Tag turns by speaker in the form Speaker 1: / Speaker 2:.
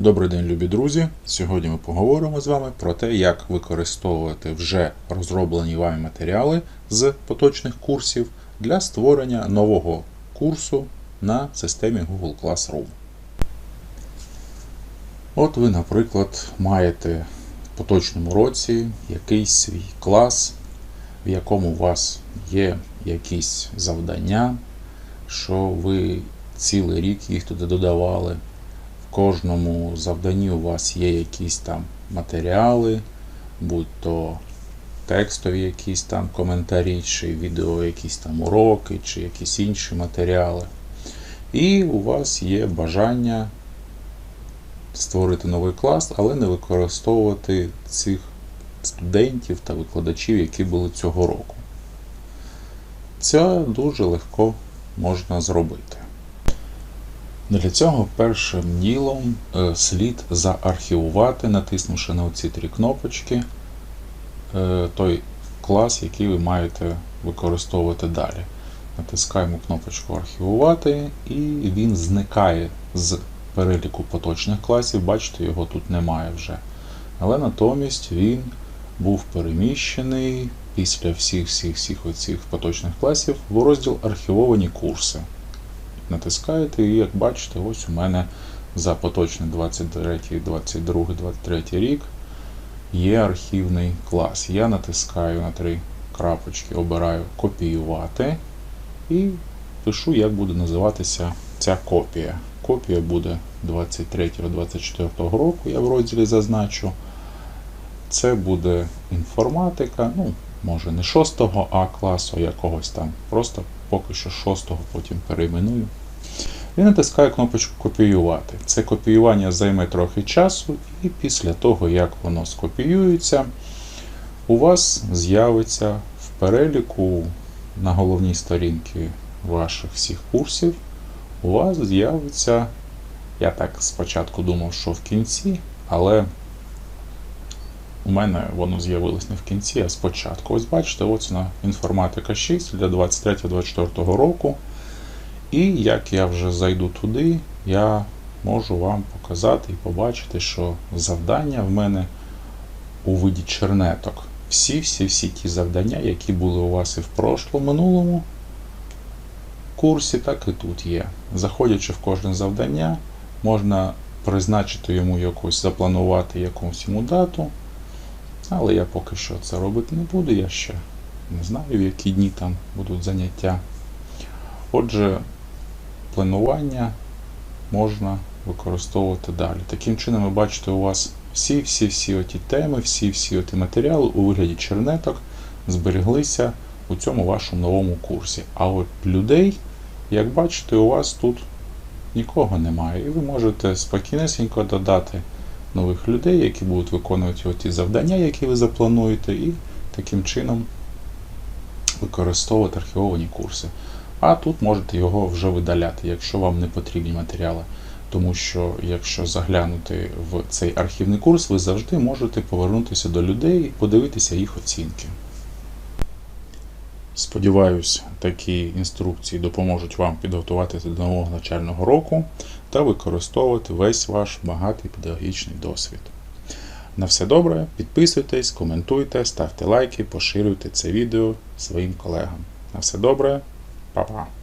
Speaker 1: Добрий день, любі друзі! Сьогодні ми поговоримо з вами про те, як використовувати вже розроблені вами матеріали з поточних курсів для створення нового курсу на системі Google Classroom. От ви, наприклад, маєте в поточному році якийсь свій клас, в якому у вас є якісь завдання, що ви цілий рік їх туди додавали. В кожному завданні у вас є якісь там матеріали, будь то текстові якісь там коментарі, чи відео якісь там уроки, чи якісь інші матеріали. І у вас є бажання створити новий клас, але не використовувати цих студентів та викладачів, які були цього року. Це дуже легко можна зробити. Для цього першим ділом е, слід заархівувати, натиснувши на ці три кнопочки, е, той клас, який ви маєте використовувати далі. Натискаємо кнопочку Архівувати, і він зникає з переліку поточних класів. Бачите, його тут немає вже. Але натомість він був переміщений після всіх всіх всіх оцих поточних класів в розділ Архівовані курси натискаєте, і як бачите, ось у мене за поточний 23, 22, 23 рік є архівний клас. Я натискаю на три крапочки, обираю копіювати і пишу, як буде називатися ця копія. Копія буде 23-24 року, я в розділі зазначу. Це буде інформатика, ну, може не 6 А класу, а якогось там. Просто поки що 6 потім перейменую. І натискаю кнопочку Копіювати. Це копіювання займе трохи часу, і після того, як воно скопіюється, у вас з'явиться в переліку на головній сторінці ваших всіх курсів. У вас з'явиться, я так спочатку думав, що в кінці, але у мене воно з'явилось не в кінці, а спочатку. Ось бачите, ось на інформатика 6 для 23-24 року. І як я вже зайду туди, я можу вам показати і побачити, що завдання в мене у виді чернеток. Всі-всі-всі ті завдання, які були у вас і в прошлому минулому курсі, так і тут є. Заходячи в кожне завдання, можна призначити йому якусь, запланувати якусь йому дату. Але я поки що це робити не буду, я ще не знаю, в які дні там будуть заняття. Отже, планування можна використовувати далі. Таким чином, ви бачите, у вас всі-всі-всі оті теми, всі-всі оті матеріали у вигляді чернеток зберіглися у цьому вашому новому курсі. А от людей, як бачите, у вас тут нікого немає. І ви можете спокійнесенько додати нових людей, які будуть виконувати ті завдання, які ви заплануєте, і таким чином використовувати архівовані курси. А тут можете його вже видаляти, якщо вам не потрібні матеріали. Тому що, якщо заглянути в цей архівний курс, ви завжди можете повернутися до людей і подивитися їх оцінки. Сподіваюсь, такі інструкції допоможуть вам підготуватися до нового навчального року та використовувати весь ваш багатий педагогічний досвід. На все добре, підписуйтесь, коментуйте, ставте лайки, поширюйте це відео своїм колегам. На все добре, па-па!